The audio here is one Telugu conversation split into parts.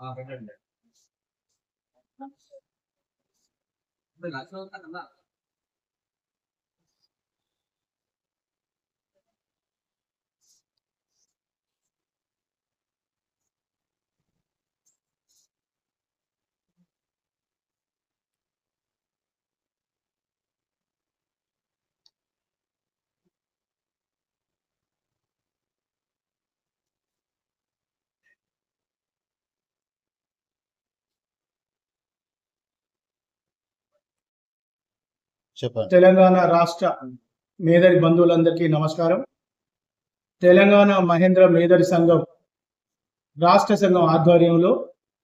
ആ കണ്ടിട്ടുണ്ട് 那个说他能不能？తెలంగాణ రాష్ట్ర మేదరి బంధువులందరికీ నమస్కారం. తెలంగాణ మహేంద్ర మేదరి సంఘం రాష్ట్ర సంఘం ఆధ్వర్యంలో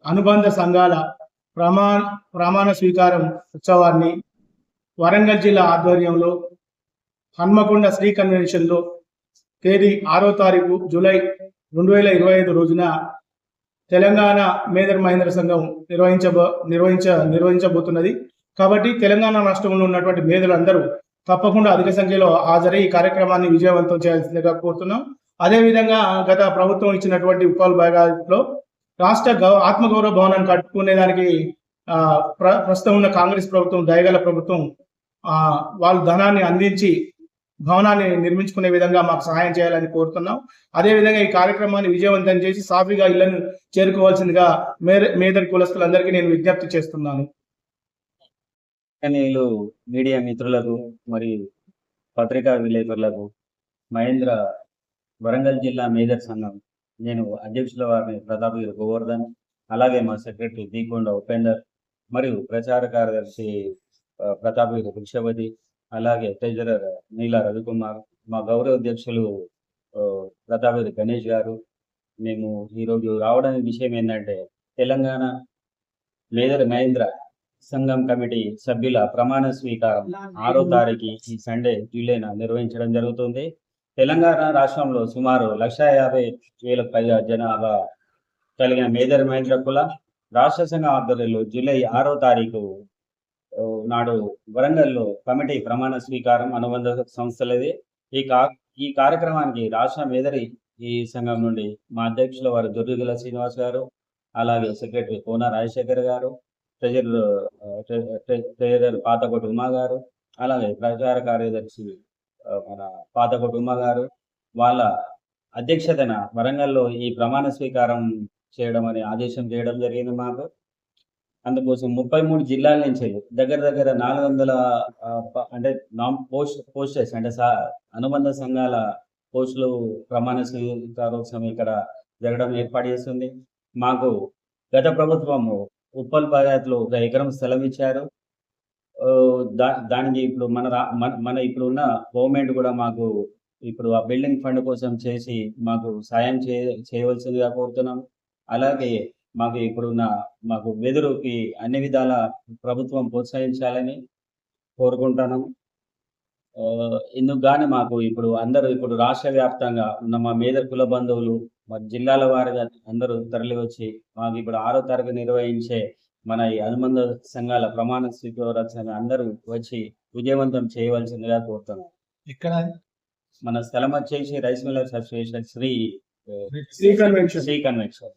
అనుబంధ సంఘాల ప్రమాణ ప్రమాణ స్వీకారం ఉత్సవాన్ని వరంగల్ జిల్లా ఆధ్వర్యంలో హన్మకొండ శ్రీ కన్వెన్షన్లో తేదీ ఆరో తారీఖు జూలై రెండు వేల ఇరవై ఐదు రోజున తెలంగాణ మేదర్ మహేంద్ర సంఘం నిర్వహించబో నిర్వహించ నిర్వహించబోతున్నది. కాబట్టి తెలంగాణ రాష్ట్రంలో ఉన్నటువంటి మేధలందరూ తప్పకుండా అధిక సంఖ్యలో హాజరై ఈ కార్యక్రమాన్ని విజయవంతం చేయాల్సిందిగా కోరుతున్నాం. అదేవిధంగా గత ప్రభుత్వం ఇచ్చినటువంటి ఉపాల్ భాగాలో రాష్ట్ర గౌ ఆత్మగౌరవ భవనాన్ని కట్టుకునే దానికి ప్ర ప్రస్తుతం ఉన్న కాంగ్రెస్ ప్రభుత్వం దయగల ప్రభుత్వం వాళ్ళు ధనాన్ని అందించి భవనాన్ని నిర్మించుకునే విధంగా మాకు సహాయం చేయాలని కోరుతున్నాం. అదేవిధంగా ఈ కార్యక్రమాన్ని విజయవంతం చేసి సాఫీగా ఇళ్ళను చేరుకోవాల్సిందిగా మేద మేదర్ కులస్తులందరికీ నేను విజ్ఞప్తి చేస్తున్నాను. నేను మీడియా మిత్రులకు మరి పత్రికా విలేకరులకు మహేంద్ర వరంగల్ జిల్లా మేజర్ సంఘం నేను అధ్యక్షుల వారిని ప్రతాప్ గోవర్ధన్ అలాగే మా సెక్రటరీ దీకొండ ఉపేందర్ మరియు ప్రచార కార్యదర్శి ప్రతాప్ వృక్షపతి అలాగే ట్రెజరర్ నీలా రవికుమార్ మా గౌరవ అధ్యక్షులు ఆ, ప్రతాప్ గణేష్ గారు. మేము ఈరోజు రావడానికి విషయం ఏంటంటే తెలంగాణ మేజర్ మహేంద్ర సంఘం కమిటీ సభ్యుల ప్రమాణ స్వీకారం ఆరో తారీఖు ఈ సండే జూలైన నిర్వహించడం జరుగుతుంది. తెలంగాణ రాష్ట్రంలో సుమారు లక్ష యాభై వేల పైగా జనాభా కలిగిన మేజర్ మహేంద్ర కుల రాష్ట్ర సంఘం ఆధ్వర్యంలో జూలై ఆరో తారీఖు నాడు వరంగల్లో కమిటీ ప్రమాణ స్వీకారం అనుబంధ సంస్థలది. ఈ కా ఈ కార్యక్రమానికి రాష్ట్ర మేదరి ఈ సంఘం నుండి మా అధ్యక్షుల వారు దుర్గల శ్రీనివాస్ గారు అలాగే సెక్రటరీ కోన రాజశేఖర్ గారు ట్రెజరర్ ట్రెజరర్ పాతకోటి ఉమా గారు అలాగే ప్రచార కార్యదర్శి uh, మన పాతకోటి ఉమా గారు వాళ్ళ అధ్యక్షతన వరంగల్లో ఈ ప్రమాణ స్వీకారం చేయడం అనే ఆదేశం చేయడం జరిగింది మాకు. అందుకోసం ముప్పై మూడు జిల్లాల నుంచి దగ్గర దగ్గర నాలుగు వందల uh, అంటే నామ్ పోస్ట్ పోస్టర్స్ అంటే సా- అనుబంధ సంఘాల పోస్టులు ప్రమాణ స్వీకారోత్సవం ఇక్కడ జరగడం ఏర్పాటు చేస్తుంది. మాకు గత ప్రభుత్వము ఉప్పల్ బాగాయత్లో ఒక ఎకరం స్థలం ఇచ్చారు. దా దానికి ఇప్పుడు మన రా- మన- మన ఇప్పుడు ఉన్న గవర్నమెంట్ కూడా మాకు ఇప్పుడు ఆ బిల్డింగ్ ఫండ్ కోసం చేసి మాకు సాయం చే చేయవలసిందిగా కోరుతున్నాం అలాగే మాకు ఇప్పుడున్న మాకు వెదురుకి అన్ని విధాల ప్రభుత్వం ప్రోత్సహించాలని కోరుకుంటున్నాం ఆ, ఇందుకు గాని మాకు ఇప్పుడు అందరూ ఇప్పుడు రాష్ట్ర వ్యాప్తంగా ఉన్న మా మేధ కుల బంధువులు మరి జిల్లాల వారిగా అందరూ తరలి వచ్చి మాకు ఇప్పుడు ఆరో తరగతి నిర్వహించే మన ఈ అనుబంధ సంఘాల ప్రమాణ స్వీకారోత్సవం అందరూ వచ్చి విజయవంతం చేయవలసిందిగా కోరుతున్నాం. ఇక్కడ మన స్థలం వచ్చేసి rice millers association Sri Sri convention. Sri convention.